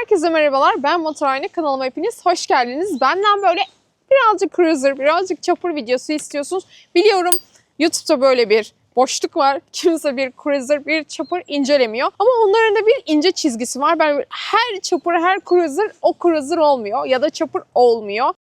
Herkese merhabalar. Ben Motor Ayna kanalıma hepiniz hoş geldiniz. Benden böyle birazcık cruiser, birazcık chopper videosu istiyorsunuz. Biliyorum YouTube'da böyle bir boşluk var. Kimse bir cruiser, bir chopper incelemiyor. Ama onların da bir ince çizgisi var. Ben her chopper, her cruiser o cruiser olmuyor ya da chopper olmuyor.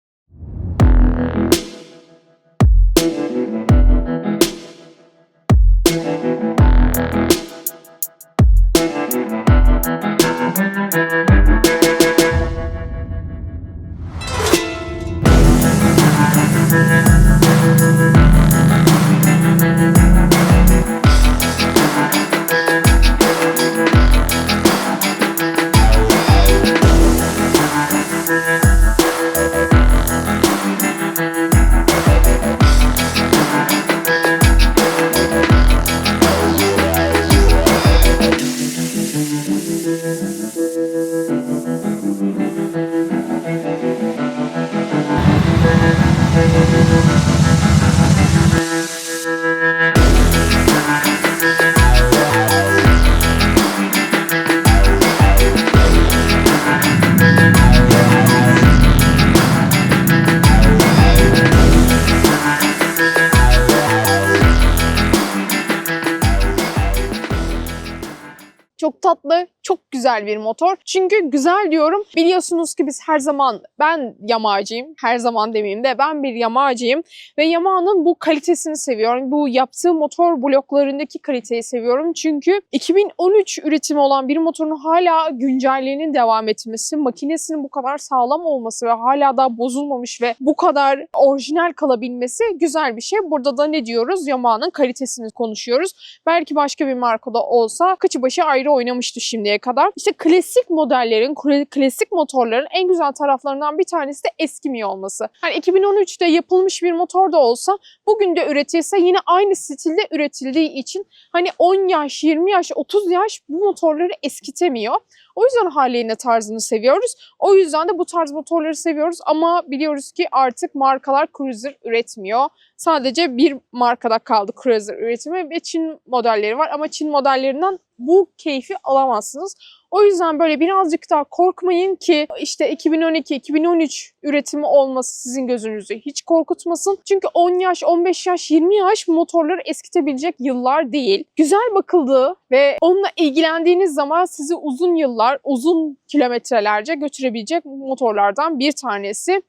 Çok tatlı, çok güzel bir motor. Çünkü güzel diyorum. Biliyorsunuz ki biz her zaman, ben yamacıyım. Her zaman demeyeyim de ben bir yamacıyım. Ve Yamaha'nın bu kalitesini seviyorum. Bu yaptığı motor bloklarındaki kaliteyi seviyorum. Çünkü 2013 üretimi olan bir motorun hala güncelliğinin devam etmesi, makinesinin bu kadar sağlam olması ve hala daha bozulmamış ve bu kadar orijinal kalabilmesi güzel bir şey. Burada da ne diyoruz? Yamaha'nın kalitesini konuşuyoruz. Belki başka bir markada olsa kıçı başı ayrı oynamıştı şimdiye kadar. İşte klasik modellerin, kla- klasik motorların en güzel taraflarından bir tanesi de eskimiyor olması. Hani 2013'te yapılmış bir motor da olsa bugün de üretilse yine aynı stilde üretildiği için hani 10 yaş, 20 yaş, 30 yaş bu motorları eskitemiyor. O yüzden haliyle tarzını seviyoruz. O yüzden de bu tarz motorları seviyoruz ama biliyoruz ki artık markalar cruiser üretmiyor. Sadece bir markada kaldı cruiser üretimi ve Çin modelleri var ama Çin modellerinden bu keyfi alamazsınız. O yüzden böyle birazcık daha korkmayın ki işte 2012-2013 üretimi olması sizin gözünüzü hiç korkutmasın. Çünkü 10 yaş, 15 yaş, 20 yaş motorları eskitebilecek yıllar değil. Güzel bakıldığı ve onunla ilgilendiğiniz zaman sizi uzun yıllar, uzun kilometrelerce götürebilecek motorlardan bir tanesi.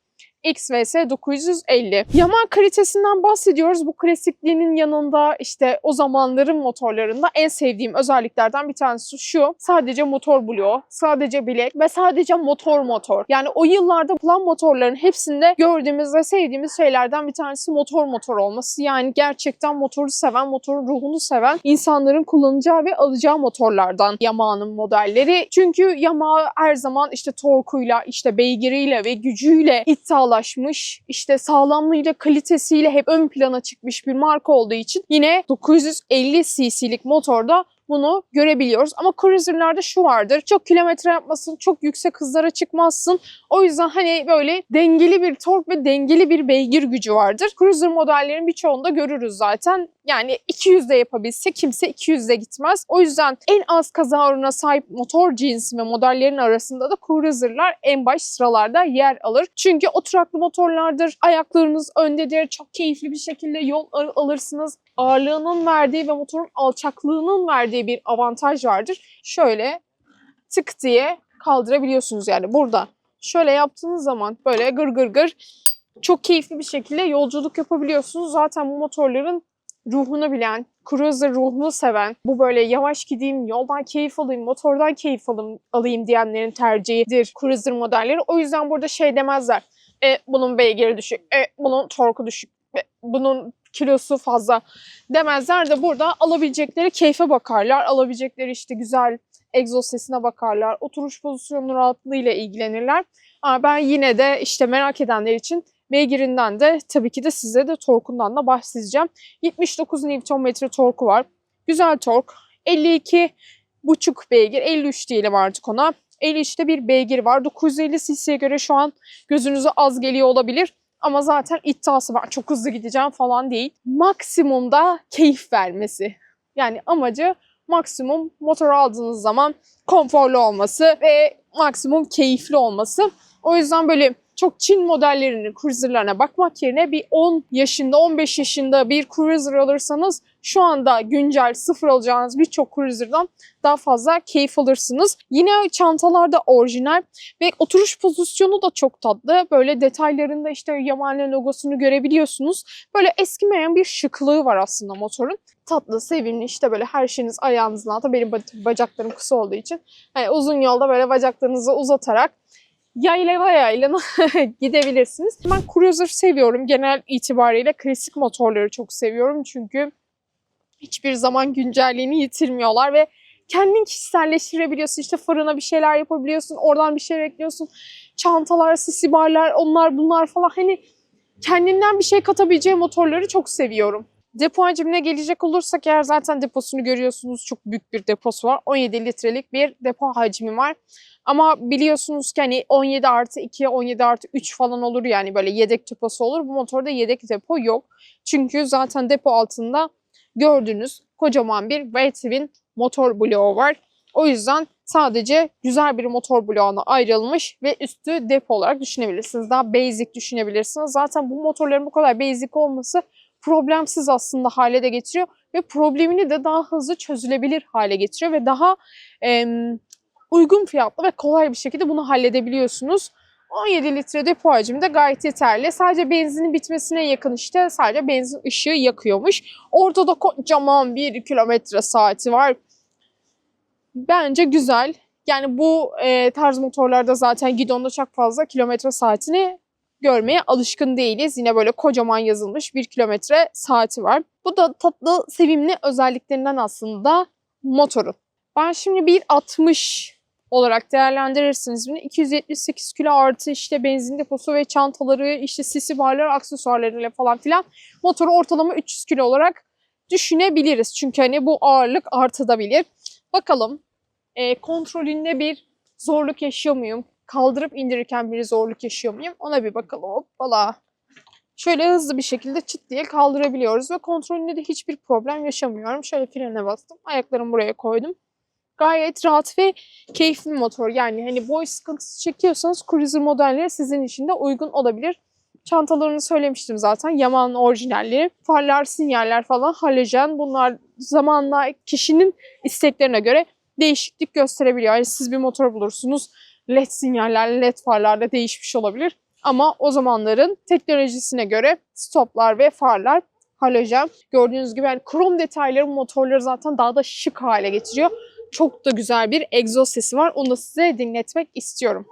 XVS 950. Yamaha kalitesinden bahsediyoruz. Bu klasikliğinin yanında işte o zamanların motorlarında en sevdiğim özelliklerden bir tanesi şu. Sadece motor bloğu, sadece bilek ve sadece motor motor. Yani o yıllarda yapılan motorların hepsinde gördüğümüz ve sevdiğimiz şeylerden bir tanesi motor motor olması. Yani gerçekten motoru seven, motorun ruhunu seven insanların kullanacağı ve alacağı motorlardan Yamaha'nın modelleri. Çünkü Yamaha her zaman işte torkuyla, işte beygiriyle ve gücüyle iddialaşmış, işte sağlamlığıyla, kalitesiyle hep ön plana çıkmış bir marka olduğu için yine 950 cc'lik motorda bunu görebiliyoruz. Ama cruiser'larda şu vardır. Çok kilometre yapmasın, çok yüksek hızlara çıkmazsın. O yüzden hani böyle dengeli bir tork ve dengeli bir beygir gücü vardır. Cruiser modellerin birçoğunda görürüz zaten. Yani 200'de yapabilse kimse 200'de gitmez. O yüzden en az kaza oranına sahip motor cinsi ve modellerin arasında da cruiser'lar en baş sıralarda yer alır. Çünkü oturaklı motorlardır. Ayaklarınız öndedir. Çok keyifli bir şekilde yol al- alırsınız. Ağırlığının verdiği ve motorun alçaklığının verdiği bir avantaj vardır. Şöyle tık diye kaldırabiliyorsunuz yani burada. Şöyle yaptığınız zaman böyle gır gır gır çok keyifli bir şekilde yolculuk yapabiliyorsunuz. Zaten bu motorların ruhunu bilen, cruiser ruhunu seven, bu böyle yavaş gideyim, yoldan keyif alayım, motordan keyif alayım, alayım diyenlerin tercihidir cruiser modelleri. O yüzden burada şey demezler. E, bunun beygiri düşük, e, bunun torku düşük, bunun kilosu fazla demezler de burada alabilecekleri keyfe bakarlar. Alabilecekleri işte güzel egzoz sesine bakarlar. Oturuş pozisyonu rahatlığıyla ilgilenirler. Ama ben yine de işte merak edenler için beygirinden de tabii ki de size de torkundan da bahsedeceğim. 79 Nm torku var. Güzel tork. 52 buçuk beygir, 53 diyelim artık ona. 53'te bir beygir var. 950 cc'ye göre şu an gözünüze az geliyor olabilir. Ama zaten iddiası var. Çok hızlı gideceğim falan değil. Maksimumda keyif vermesi. Yani amacı maksimum motor aldığınız zaman konforlu olması ve maksimum keyifli olması. O yüzden böyle çok Çin modellerinin cruiserlarına bakmak yerine bir 10 yaşında 15 yaşında bir cruiser alırsanız şu anda güncel sıfır alacağınız birçok cruiser'dan daha fazla keyif alırsınız. Yine çantalar da orijinal ve oturuş pozisyonu da çok tatlı. Böyle detaylarında işte Yamaha logosunu görebiliyorsunuz. Böyle eskimeyen bir şıklığı var aslında motorun. Tatlı, sevimli işte böyle her şeyiniz ayağınızın altında. Benim ba- bacaklarım kısa olduğu için hani uzun yolda böyle bacaklarınızı uzatarak yayla yayla gidebilirsiniz. Ben Cruiser seviyorum. Genel itibariyle klasik motorları çok seviyorum. Çünkü hiçbir zaman güncelliğini yitirmiyorlar ve kendin kişiselleştirebiliyorsun. İşte farına bir şeyler yapabiliyorsun. Oradan bir şey ekliyorsun. Çantalar, sisi barlar, onlar bunlar falan. Hani kendinden bir şey katabileceği motorları çok seviyorum. Depo hacmine gelecek olursak eğer zaten deposunu görüyorsunuz. Çok büyük bir deposu var. 17 litrelik bir depo hacmi var. Ama biliyorsunuz ki hani 17 artı 2, 17 artı 3 falan olur yani böyle yedek deposu olur. Bu motorda yedek depo yok. Çünkü zaten depo altında gördüğünüz kocaman bir Veytiv'in motor bloğu var. O yüzden sadece güzel bir motor bloğuna ayrılmış ve üstü depo olarak düşünebilirsiniz. Daha basic düşünebilirsiniz. Zaten bu motorların bu kadar basic olması problemsiz aslında hale de getiriyor ve problemini de daha hızlı çözülebilir hale getiriyor ve daha em, uygun fiyatlı ve kolay bir şekilde bunu halledebiliyorsunuz. 17 litre depo hacmi de gayet yeterli. Sadece benzinin bitmesine yakın işte sadece benzin ışığı yakıyormuş. Ortada kocaman bir kilometre saati var. Bence güzel. Yani bu e, tarz motorlarda zaten gidonda çok fazla kilometre saatini görmeye alışkın değiliz. Yine böyle kocaman yazılmış bir kilometre saati var. Bu da tatlı, sevimli özelliklerinden aslında motorun. Ben şimdi bir 60 olarak değerlendirirsiniz bunu. 278 kilo artı işte benzin deposu ve çantaları, işte sisi barları, aksesuarlarıyla falan filan motoru ortalama 300 kilo olarak düşünebiliriz. Çünkü hani bu ağırlık artabilir. Bakalım e, kontrolünde bir zorluk yaşıyor muyum? Kaldırıp indirirken bir zorluk yaşıyor muyum? Ona bir bakalım. Hoppala. Şöyle hızlı bir şekilde çıt diye kaldırabiliyoruz ve kontrolünde de hiçbir problem yaşamıyorum. Şöyle frene bastım. Ayaklarımı buraya koydum. Gayet rahat ve keyifli motor. Yani hani boy sıkıntısı çekiyorsanız cruiser modelleri sizin için de uygun olabilir. Çantalarını söylemiştim zaten. Yamaha'nın orijinalleri. Farlar, sinyaller falan halojen. Bunlar zamanla kişinin isteklerine göre değişiklik gösterebiliyor. Yani siz bir motor bulursunuz. LED sinyallerle, LED farlarla değişmiş olabilir. Ama o zamanların teknolojisine göre stoplar ve farlar halojen. Gördüğünüz gibi yani krom detayları motorları zaten daha da şık hale getiriyor. Çok da güzel bir egzoz sesi var. Onu da size dinletmek istiyorum.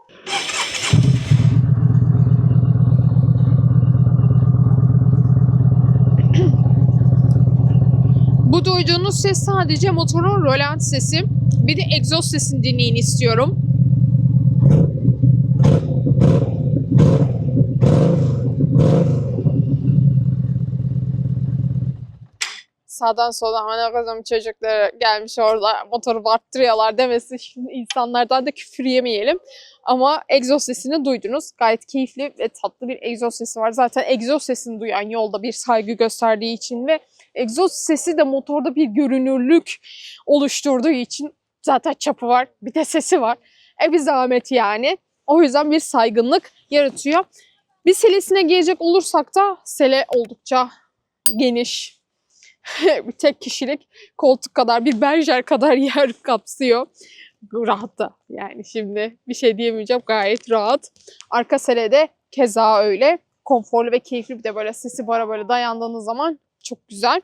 Bu duyduğunuz ses sadece motorun rolant sesi. Bir de egzoz sesini dinleyin istiyorum. Sağdan soldan ana kızım çocukları gelmiş orada motoru battırıyorlar demesi insanlardan da küfür yemeyelim. Ama egzoz sesini duydunuz. Gayet keyifli ve tatlı bir egzoz sesi var. Zaten egzoz sesini duyan yolda bir saygı gösterdiği için ve egzoz sesi de motorda bir görünürlük oluşturduğu için zaten çapı var bir de sesi var. E bir zahmet yani. O yüzden bir saygınlık yaratıyor. Bir selesine gelecek olursak da sele oldukça geniş. tek kişilik koltuk kadar bir berjer kadar yer kapsıyor. Rahat da yani şimdi bir şey diyemeyeceğim gayet rahat. Arka selede keza öyle konforlu ve keyifli bir de böyle sesi bara böyle dayandığınız zaman çok güzel.